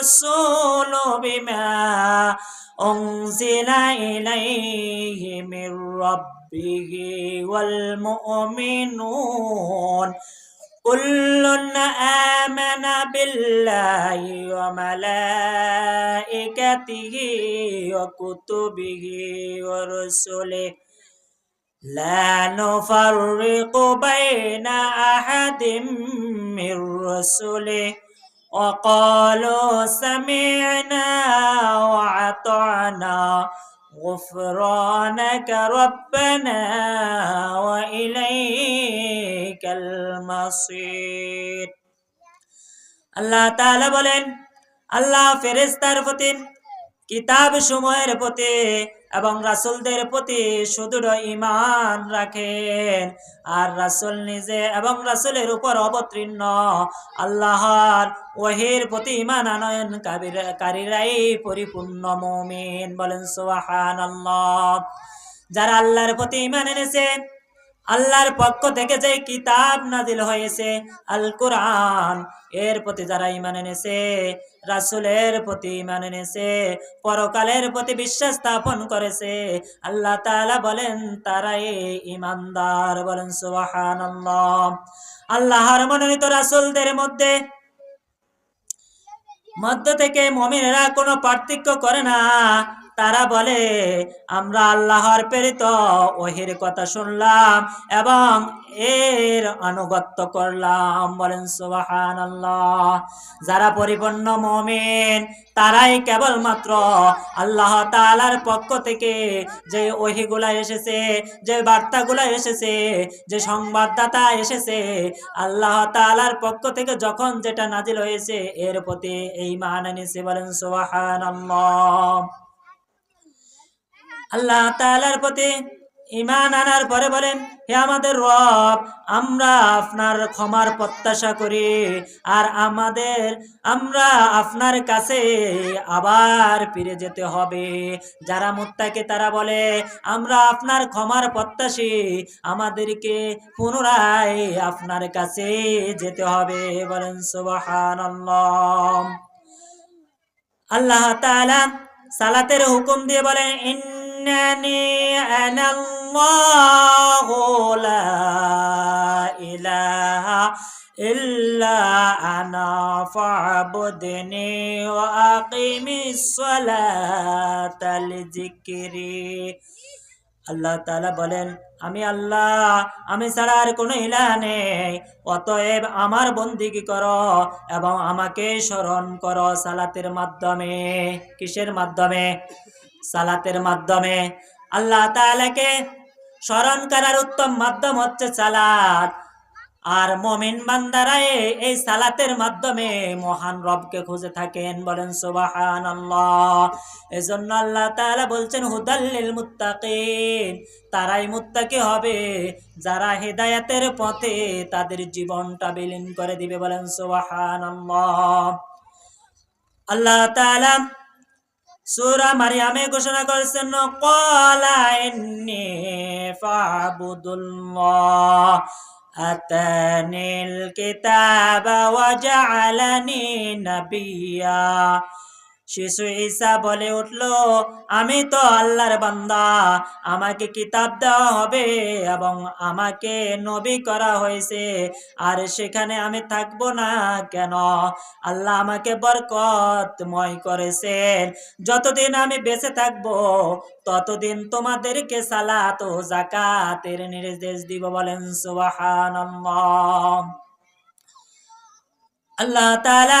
الرسول بما أنزل إليه من ربه والمؤمنون. كل آمن بالله وملائكته وكتبه ورسله. لا نفرق بين أحد من رسله. وقالوا سمعنا وأطعنا غفرانك ربنا وإليك المصير আল্লাহ তাআলা বলেন আল্লাহ ফেরেশতার প্রতি কিতাব সময়ের প্রতি এবং রাসূলদের প্রতি সুদৃঢ় ইমান রাখেন। আর রাসূল নিজে এবং রাসুলের উপর অবতীর্ণ। আল্লাহর ওহের প্রতি ইমান আনয়ন কারীরাই পরিপূর্ণ মুমিন। বলেন সুবহানাল্লাহ। যারা আল্লাহর প্রতি ইমান এনেছে আল্লাহর পক্ষ থেকে যে কিতাব নাজিল হয়েছে আল কোরআন এর প্রতি যারা ইমান এনেছে, রাসুলের প্রতি ইমান এনেছে, পরকালের প্রতি বিশ্বাস স্থাপন করেছে, আল্লাহ তাআলা বলেন, তারাই ইমানদার বলেন, সুবহানাল্লাহ। আল্লাহর মনোনীত রাসূলদের মধ্যে, মধ্য থেকে মমিনেরা কোনো পার্থক্য করে না। তারা বলে, আমরা আল্লাহর প্রেরিত, ওহির কথা শুনলাম এবং এর আনুগত্য করলাম। বলেন সুবাহান যারা পরিপূর্ণ মমিন, তারাই কেবলমাত্র আল্লাহ তালার পক্ষ থেকে যে ওহিগুলা এসেছে, যে বার্তাগুলা এসেছে, যে সংবাদদাতা এসেছে, আল্লাহ তালার পক্ষ থেকে যখন যেটা নাজিল হয়েছে, এর প্রতি এই মান এনেছে। বলেন সুবাহান আল্লাহ তালার প্রতি ইমান আনার পরে বলেন, হে আমাদের রব, আমরা আপনার ক্ষমার প্রত্যাশা করি আর আমাদের, আমরা আপনার কাছে আবার ফিরে যেতে হবে। যারা মুত্তাকে, তারা বলে, আমরা আপনার ক্ষমার প্রত্যাশী, আমাদেরকে পুনরায় আপনার কাছে যেতে হবে। বলেন সুবাহান আল্লাহ তাআলা সালাতের হুকুম দিয়ে বলেন ইন্নানি আনাল্লাহু লা ইলাহা ইল্লা আনা ফাবুদনি ওয়া আকিমিস সালাতা লিযিকরি আল্লাহ তাআলা বলেন, আমি আল্লাহ, আমি ছাড়া আর কোনো ইলাহ নেই। অতএব আমার বন্দিগি করো এবং আমাকে স্মরণ করো সালাতের মাধ্যমে। কিসের মাধ্যমে? সালাতের মাধ্যমে আল্লাহ তাআলাকে স্মরণ করার উত্তম মাধ্যম হচ্ছে সালাত। আর মমিন বান্দারাই এই সালাতের মাধ্যমে মহান রবকে খুঁজে থাকেন, বলেন সুবাহান এই জন্য আল্লাহ তাআলা বলছেন হুদাল্লিল মুত্তাকিন। তারাই মুত্তাকি হবে, যারা হেদায়াতের পথে তাদের জীবনটা বিলীন করে দিবে, বলেন সুবাহান আল্লাহ তাআলা سورة مريم كشنا كرسن قال إني فعبد الله أتاني الكتاب وجعلني نبيا শিশু ঈসা বলে উঠল, আমি তো আল্লাহর বান্দা। আমাকে কিতাব দেওয়া হবে এবং আমাকে নবী করা হয়েছে। আর সেখানে আমি থাকব না কেন? আল্লাহ আমাকে বরকতময় করেছেন। যতদিন আমি বেঁচে থাকব, ততদিন তোমাদেরকে সালাত ও জাকাতের নির্দেশ দিব বলেন, সুবহানাল্লাহ। আল্লাহ তাআলা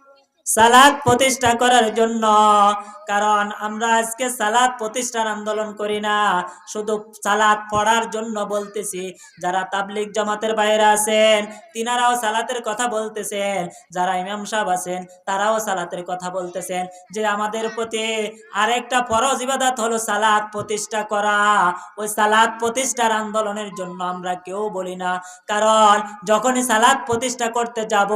সালাদ প্রতিষ্ঠা করার জন্য। কারণ আমরা আজকে সালাদ প্রতিষ্ঠার আন্দোলন করি না। শুধু সালাদ পড়ার জন্য বলতেছি। যারা তাবলিক জামাতের বাইরে আছেন, তিনারাও সালাতের কথা বলতেছেন। যারা ইমাম সাহেব আছেন, তারাও সালাতের কথা বলতেছেন। যে আমাদের প্রতি আরেকটা ফরজ ইবাদাত হলো সালাদ প্রতিষ্ঠা করা। ওই সালাদ প্রতিষ্ঠার আন্দোলনের জন্য আমরা কেউ বলি না। কারণ যখনই সালাদ প্রতিষ্ঠা করতে যাব,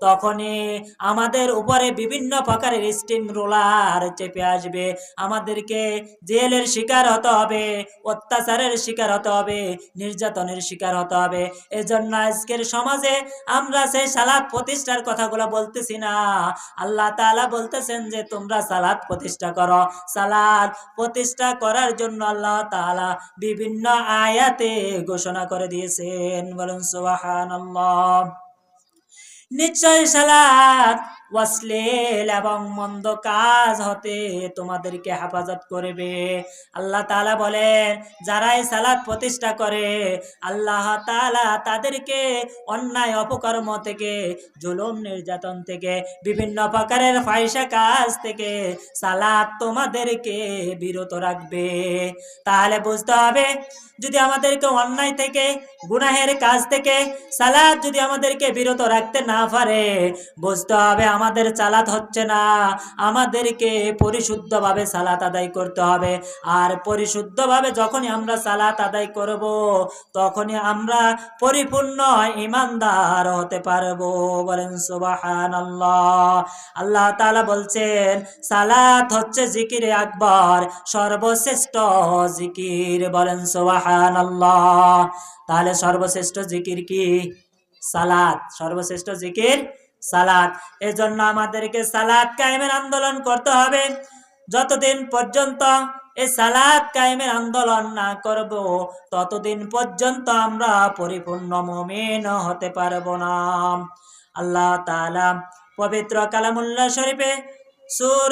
তখনই আমাদের উপরে বিভিন্ন প্রকারের স্টিম রোলার চেপে আসবে। আমাদেরকে জেলের শিকার হতে হবে, অত্যাচারের শিকার হতে হবে, নির্যাতনের শিকার হতে হবে। এজন্য আজকের সমাজে আমরা সেই সালাদ প্রতিষ্ঠার কথাগুলো বলতেছি না। আল্লাহ তাআলা বলতেছেন যে, তোমরা সালাদ প্রতিষ্ঠা করো। সালাদ প্রতিষ্ঠা করার জন্য আল্লাহ তাআলা বিভিন্ন আয়াতে ঘোষণা করে দিয়েছেন। বলুন সুবহানাল্লাহ। নিশ্চয় সালাদ ওয়াসলেল এবং মন্দ কাজ হতে তোমাদেরকে হেফাজত করবে। আল্লাহ তাআলা বলেন, যারাই সালাদ প্রতিষ্ঠা করে, আল্লাহ তাআলা তাদেরকে অন্যায়, অপকর্ম থেকে, জুলুম, নির্যাতন থেকে, বিভিন্ন প্রকারের ফাইসা কাজ থেকে সালাদ তোমাদেরকে বিরত রাখবে। তাহলে বুঝতে হবে, যদি আমাদেরকে অন্যায় থেকে, গুনাহের কাজ থেকে সালাদ যদি আমাদেরকে বিরত রাখতে না পারে, বুঝতে হবে আমাদের চালাত হচ্ছে না। আমাদেরকে পরিশুদ্ধভাবে সালাত আদায় করতে হবে। আর পরিশুদ্ধভাবে যখনই আমরা সালাত আদায় করব, তখনই আমরা পরিপূর্ণ ইমানদার হতে পারব। বলেন সুবাহান আল্লাহ তাআলা বলছেন, সালাত হচ্ছে জিকিরে আকবর, সর্বশ্রেষ্ঠ জিকির। বলেন সুবাহান তাহলে সর্বশ্রেষ্ঠ জিকির কি? সালাত। সর্বশ্রেষ্ঠ জিকির সালাত। এজন্য আমাদেরকে সালাদ কায়েমের আন্দোলন করতে হবে। যতদিন পর্যন্ত এই সালাদ কায়েমের আন্দোলন না করব, ততদিন পর্যন্ত আমরা পরিপূর্ণ মমিন হতে পারব না। আল্লাহ তালা পবিত্র কালামুল্লা শরীফে সূরা